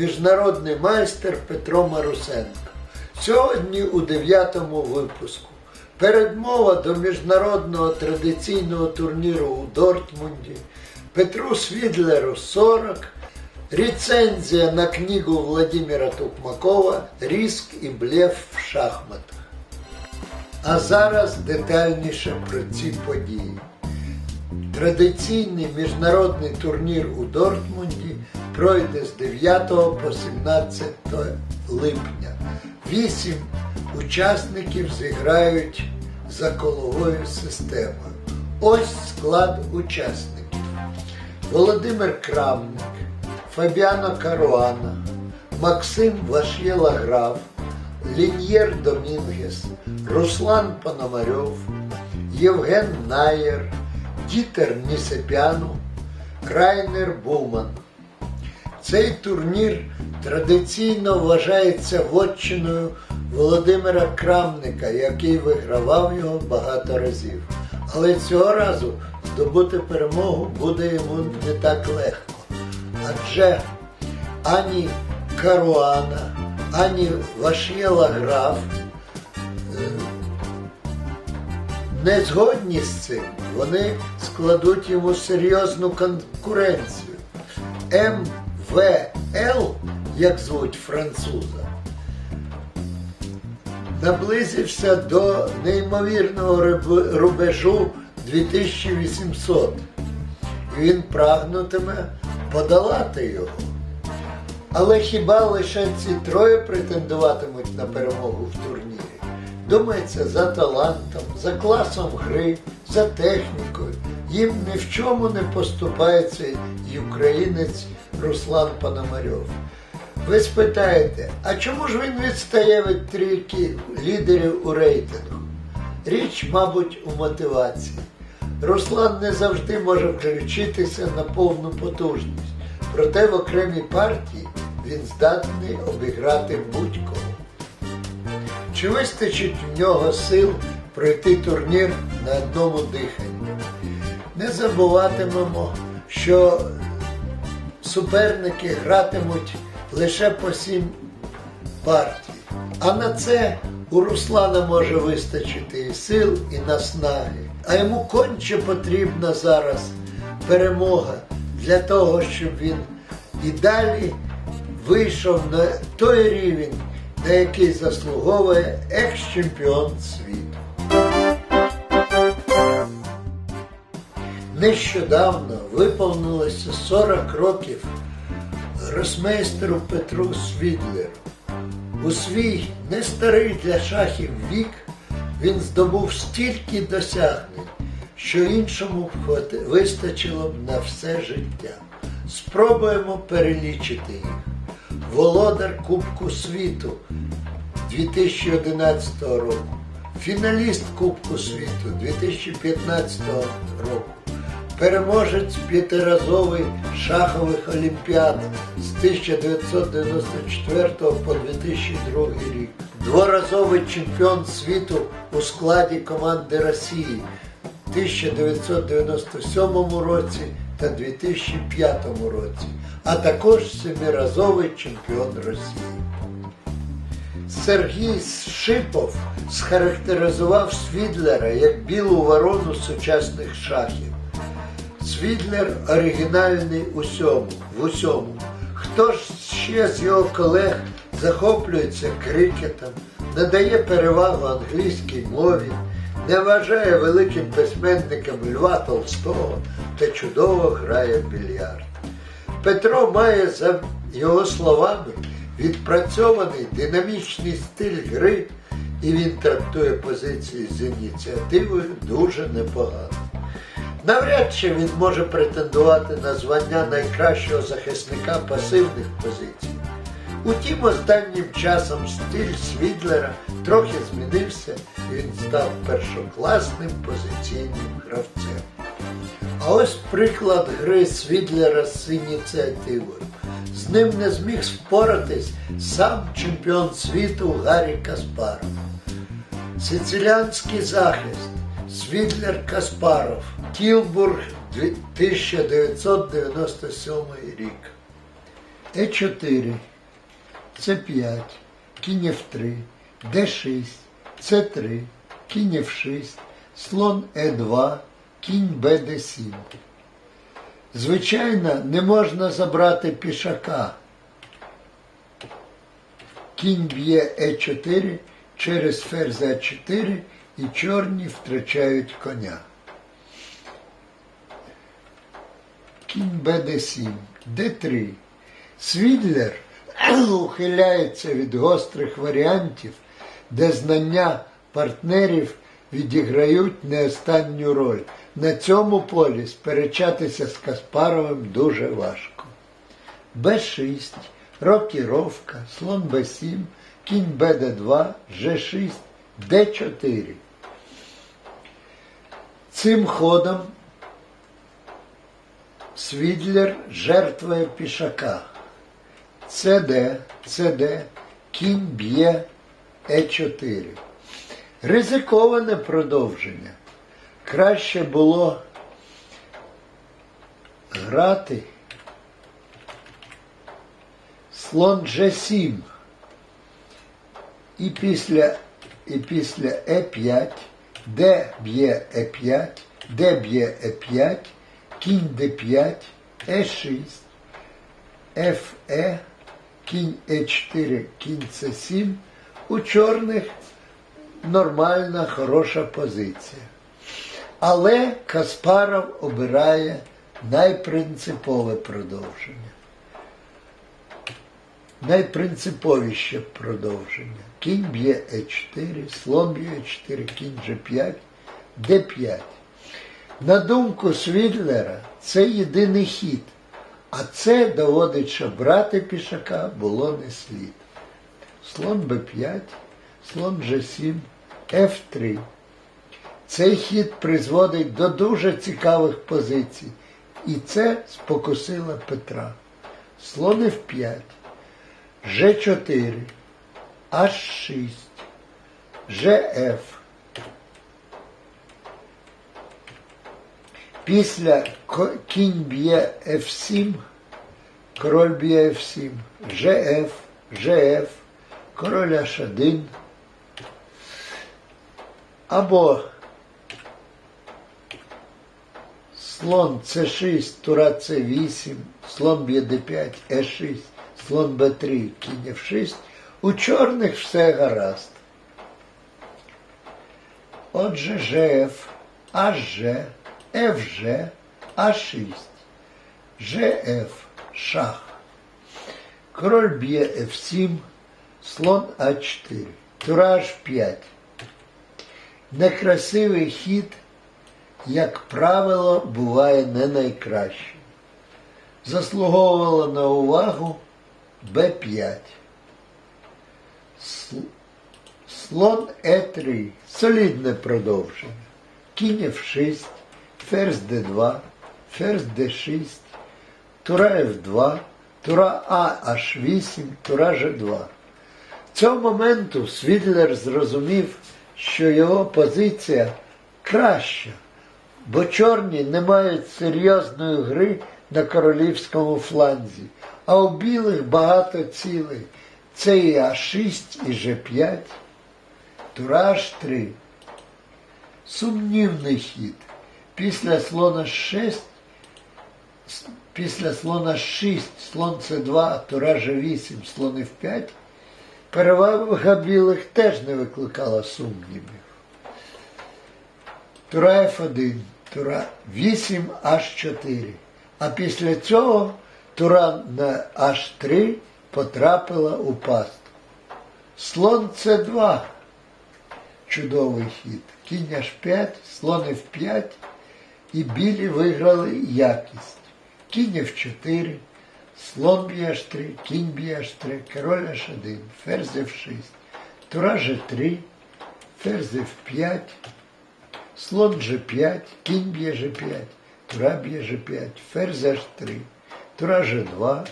міжнародний майстер Петро Марусенко. Сьогодні у дев'ятому випуску передмова до міжнародного традиційного турніру у Дортмунді, Петру Свідлеру 40, рецензія на книгу Владимира Тукмакова Ріск і блеф в шахматах. А зараз детальніше про ці події. Традиційний міжнародний турнір у Дортмунді пройде з 9 по 17 липня. Вісім учасників зіграють за коловою системою. Ось склад учасників. Володимир Крамник, Фабіано Каруана, Максим Вашєла-Граф, Лін'єр Домінгес, Руслан Пономарьов, Євген Наєр, Дітер Нісепяну, Райнер Буман. Цей турнір традиційно вважається вотчиною Володимира Крамника, який вигравав його багато разів. Але цього разу здобути перемогу буде йому не так легко. Адже ані Каруана, ані Вашєла Граф е, не згодні з цим. Вони складуть йому серйозну конкуренцію. МВЛ, як звуть француза, наблизився до неймовірного рубежу 2800. І він прагнутиме подолати його. Але хіба лише ці троє претендуватимуть на перемогу в турнірі? Думається, за талантом, за класом гри, за технікою. Їм ні в чому не поступається і українець Руслан Пономарьов. Ви спитаєте, а чому ж він відстає від трійки лідерів у рейтингу? Річ, мабуть, у мотивації. Руслан не завжди може включитися на повну потужність, проте в окремій партії він здатний обіграти будь-кого. Чи вистачить в нього сил пройти турнір на одному диханні? Не забуватимемо, що суперники гратимуть лише по сім партій. А на це у Руслана може вистачити і сил, і наснаги. А йому конче потрібна зараз перемога для того, щоб він і далі вийшов на той рівень, на який заслуговує екс-чемпіон світу. Нещодавно виповнилося 40 років гросмейстеру Петру Свідлеру. У свій не старий для шахів вік він здобув стільки досягнень, що іншому вистачило б на все життя. Спробуємо перелічити їх. Володар Кубку світу 2011 року, фіналіст Кубку світу 2015 року, переможець п'ятиразовий шахових олімпіад з 1994 по 2002 рік, дворазовий чемпіон світу у складі команди Росії в 1997 році та 2005 році, а також семиразовий чемпіон Росії. Сергій Шипов схарактеризував Свідлера як білу ворону сучасних шахів. Свідлер оригінальний усьому, в усьому. Хто ж ще з його колег захоплюється крикетом, надає перевагу англійській мові, не вважає великим письменником Льва Толстого та чудово грає в більярд. Петро має, за його словами, відпрацьований динамічний стиль гри, і він трактує позиції з ініціативою дуже непогано. Навряд чи він може претендувати на звання найкращого захисника пасивних позицій. Утім, останнім часом стиль Свідлера трохи змінився і він став першокласним позиційним гравцем. А ось приклад гри Свідлера з ініціативою. З ним не зміг впоратись сам чемпіон світу Гаррі Каспаров. Сициліанський захист Світлер Каспаров, Тілбург 1997 рік. Е4, С5, кінь F3, Д6, С3, кінь F6, слон Е2, кінь БД7. Звичайно, не можна забрати пішака. Кінь б'є Е4 через ферзь А4 і чорні втрачають коня. Кінь БД7, Д3. Свідлер ухиляється від гострих варіантів, де знання партнерів відіграють не останню роль. На цьому полі сперечатися з Каспаровим дуже важко. Б6, рокіровка, слон Б7, кінь БД2, Ж6, Д4. Цим ходом Свідлер жертвує пішака. ЦД, ЦД, кінь б'є Е4. Ризиковане продовження. Краще було грати слон G7. І після, і після Е5, Д б'є Е5, Д б'є Е5, кінь Д5, Е6, Фе, кінь Е4, кінь С7. У чорних нормальна, хороша позиція. Але Каспаров обирає найпринципове продовження. Найпринциповіше продовження. Кінь б'є Е4, слон б'є Е4, кінь G5, Д5. На думку Свідлера, це єдиний хід, а це доводить, що брати пішака було не слід. Слон Б5, слон G7, F3. Цей хід призводить до дуже цікавих позицій, і це спокусило Петра. Слон F5, G4, H6, GF. Після кінь б'є F7, король б'є F7, GF, король H1, або слон С6, тура С8, слон б'є Д5, Е6, слон Б3, кінь F6. У чорних все гаразд. Отже, ЖФ, HG, FG, А6, ЖФ, шах. Король б'є F7, слон А4, тура H5. Некрасивий хід, як правило, буває не найкращим. Заслуговувало на увагу Б5. Слон Е3. Солідне продовження. Кінь F6, ферзь Д2, ферзь Д6, тура F2, тура А H8, тура G2. Цього моменту Свідлер зрозумів, що його позиція краща, бо чорні не мають серйозної гри на королівському фланзі, а у білих багато цілей. Це і А6, і Ж5, тура H3. Сумнівний хід. Після слона 6, після слона 6, слон С2, тура Ж8, слон F5, перевага білих теж не викликала сумнівів. Тура F1, тура 8 H4. А після цього тура на H3 потрапила у пастку. Слон С2. Чудовий хід. Кінь H5, слон F5 і білі виграли якість. Кінь F4, слон б'є H3, кінь б'є H3, король H1, ферзь F6, тура G3, ферзь F5, слон G5, кінь б'є G5, тура б'є G5, ферзь H3, тура G2,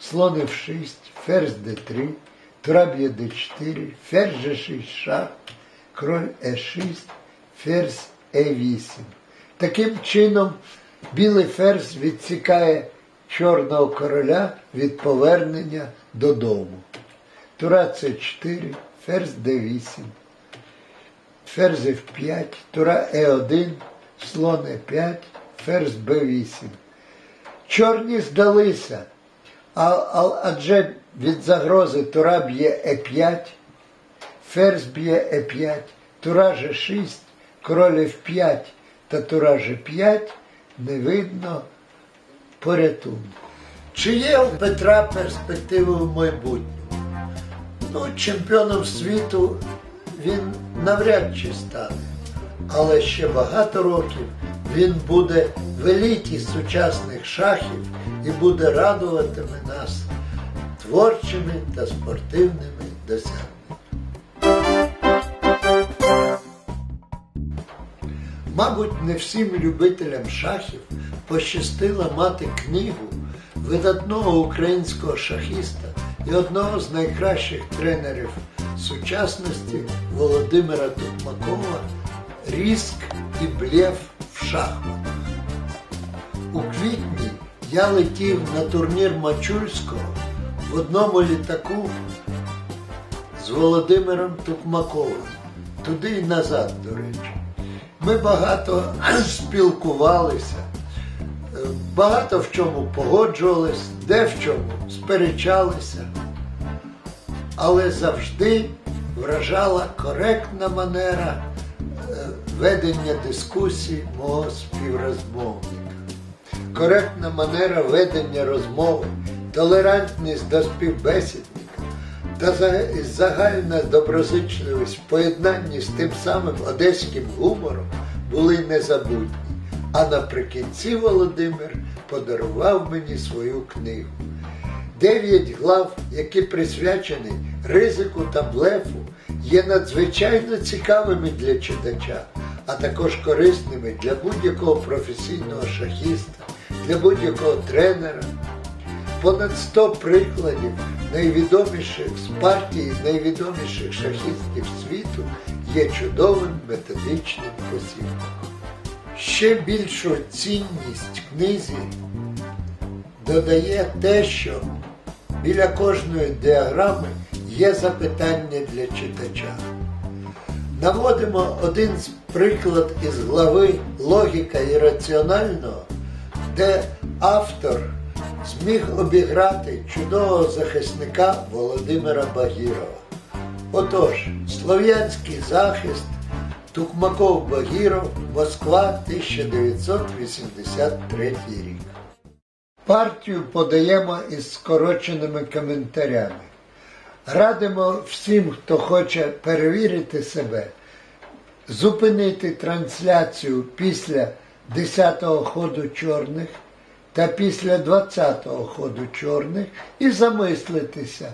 слон F6, ферзь D3, тура б'є D4, ферзь G6, шах, король Е6, ферзь Е8. Таким чином Білий ферзь відсікає чорного короля від повернення додому. Тура С4, ферзь Д8, ферзь F5, тура Е1, слон Е5, ферзь Б8. Чорні здалися, а, адже від загрози тура б'є Е5, ферзь б'є Е5, тура Ж6, король F5 та тура Ж5 не видно порятунку. Чи є у Петра перспективи в майбутньому? Ну, чемпіоном світу він навряд чи стане. Але ще багато років він буде в еліті сучасних шахів і буде радуватиме нас творчими та спортивними досягненнями. Мабуть, не всім любителям шахів пощастило мати книгу видатного українського шахіста і одного з найкращих тренерів сучасності Володимира Токмакова Ріск і блєв в шахматах. У квітні я летів на турнір Мачульського в одному літаку з Володимиром Токмаковим. Туди і назад, до речі. Ми багато спілкувалися, е, багато в чому погоджувались, де в чому сперечалися, але завжди вражала коректна манера е, ведення дискусій мого співрозмовника. Коректна манера ведення розмови, толерантність до співбесідника та загальна доброзичливість в поєднанні з тим самим одеським гумором були незабутні. А наприкінці Володимир подарував мені свою книгу. Дев'ять глав, які присвячені ризику та блефу, є надзвичайно цікавими для читача, а також корисними для будь-якого професійного шахіста, для будь-якого тренера. Понад 100 прикладів найвідоміших з партії найвідоміших шахістів світу є чудовим методичним посібником. Ще більшу цінність книзі додає те, що біля кожної діаграми є запитання для читача. Наводимо один з приклад із глави Логіка ірраціонального, де автор зміг обіграти чудового захисника Володимира Багірова. Отож, слов'янський захист Тукмаков Багіров, Москва, 1983 рік. Партію подаємо із скороченими коментарями. Радимо всім, хто хоче перевірити себе, зупинити трансляцію після 10-го ходу чорних та після 20-го ходу чорних і замислитися,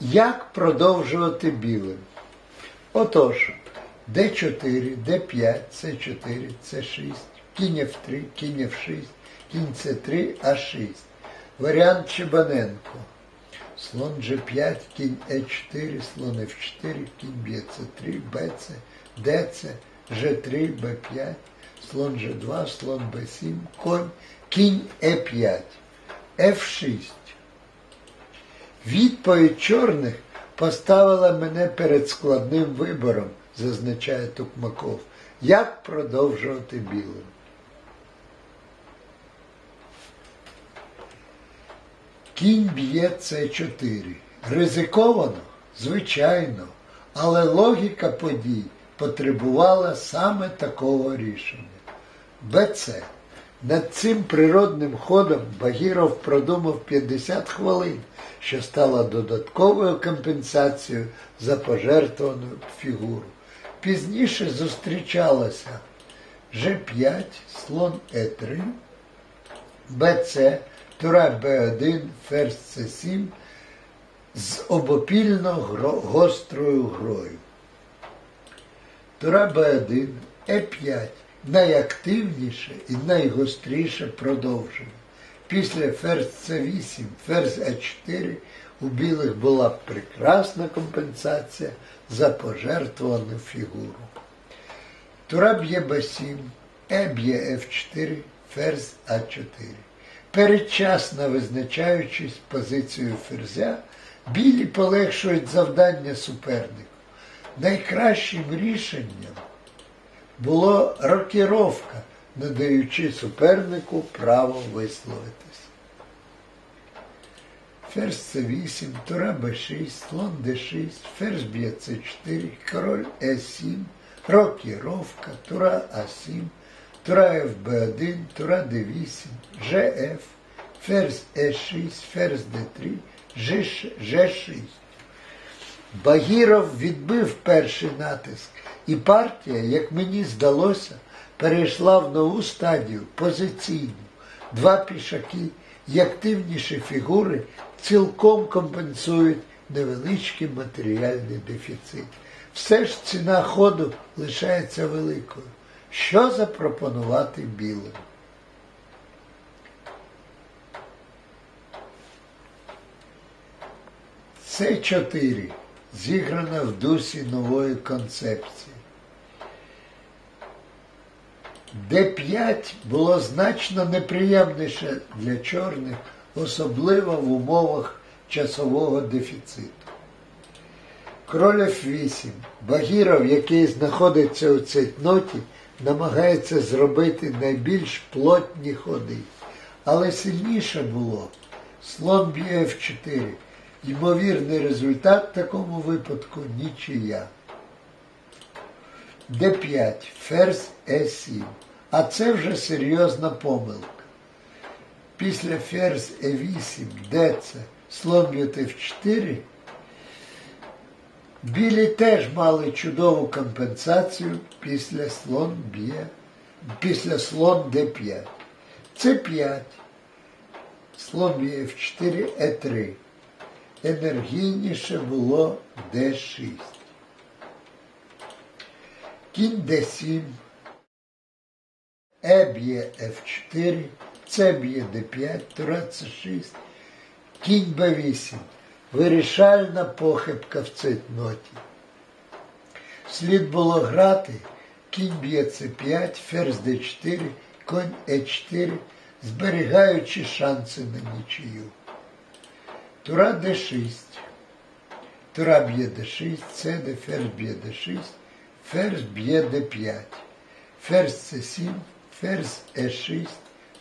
як продовжувати білим. Отож, D4, D5, C4, C6, кінь F3, кінь F6, кінь C3, А6. Варіант Чебаненко. Слон G5, кінь E4, слон F4, кінь б'є C3, BC, DC, G3, B5, слон G2, слон B7, конь, кінь E5, F6. Відповідь чорних поставила мене перед складним вибором, зазначає Тукмаков. Як продовжувати білим? Кінь б'є С4. Ризиковано? Звичайно, але логіка подій потребувала саме такого рішення. БЦ. Над цим природним ходом Багіров продумав 50 хвилин, що стало додатковою компенсацією за пожертвовану фігуру. Пізніше зустрічалося G5, слон Е3, БЦ, тура Б1, ферзь С7 з обопільно гострою грою. Тура Б1, Е5 найактивніше і найгостріше продовження. Після ферзь С8, ферзь А4 у білих була прекрасна компенсація за пожертвовану фігуру. Тура б'є Б7, Е б'є F4, ферзь А4. Передчасно визначаючись позицією ферзя, білі полегшують завдання супернику. Найкращим рішенням було рокіровка, надаючи супернику право висловитись. Ферзь С8, тура Б6, слон Д6, ферзь б'є С4, король Е7, рокіровка, тура А7, тура ФБ1, тура Д8, ЖФ, ферзь Е6, ферзь Д3, Ж6. Багіров відбив перший натиск, і партія, як мені здалося, перейшла в нову стадію позиційну. Два пішаки і активніші фігури цілком компенсують невеличкий матеріальний дефіцит. Все ж ціна ходу лишається великою. Що запропонувати білим? Це 4 зіграна в дусі нової концепції. Д5 було значно неприємніше для чорних, особливо в умовах часового дефіциту. Король F8. Багіров, який знаходиться у цейтноті, намагається зробити найбільш плотні ходи. Але сильніше було слон б'є F4. Ймовірний результат в такому випадку нічия. Д5, ферзь Е7. А це вже серйозна помилка. Після ферзь Е8, Д це слон б'є F4. Білі теж мали чудову компенсацію після слон б'є, після слон Д5. С5. Слон б'є F4, Е3. Енергійніше було Д6. Кінь Д7. Е б'є F4, С б'є Д5, тура С6, кінь Б8. Вирішальна похибка в цейтноті. Слід було грати, кінь б'є С5, ферзь Д4, конь Е4, зберігаючи шанси на нічию. Тура Д6. Тура б'є Д6, С, ферзь б'є Д6, ферзь б'є Д5, ферзь С7, ферзь Е6,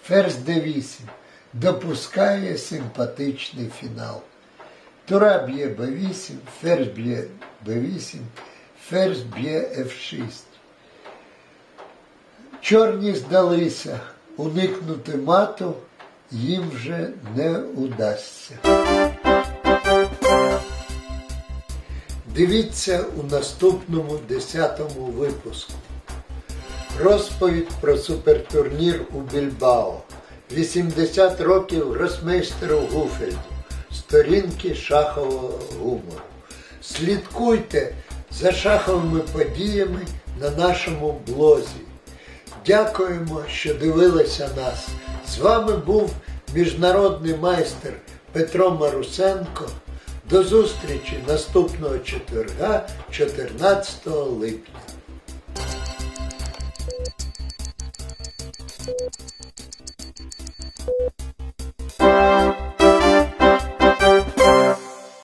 ферзь Д8. Допускає симпатичний фінал. Тура б'є Б8, ферзь б'є Б8, ферзь б'є Ф6. Чорні здалися, уникнути мату їм вже не удасться. Дивіться у наступному 10-му випуску. Розповідь про супертурнір у Більбао. 80 років гросмейстеру Гуфельду. Сторінки шахового гумору. Слідкуйте за шаховими подіями на нашому блозі. Дякуємо, що дивилися нас. З вами був міжнародний майстер Петро Марусенко. До зустрічі наступного четверга, 14 липня.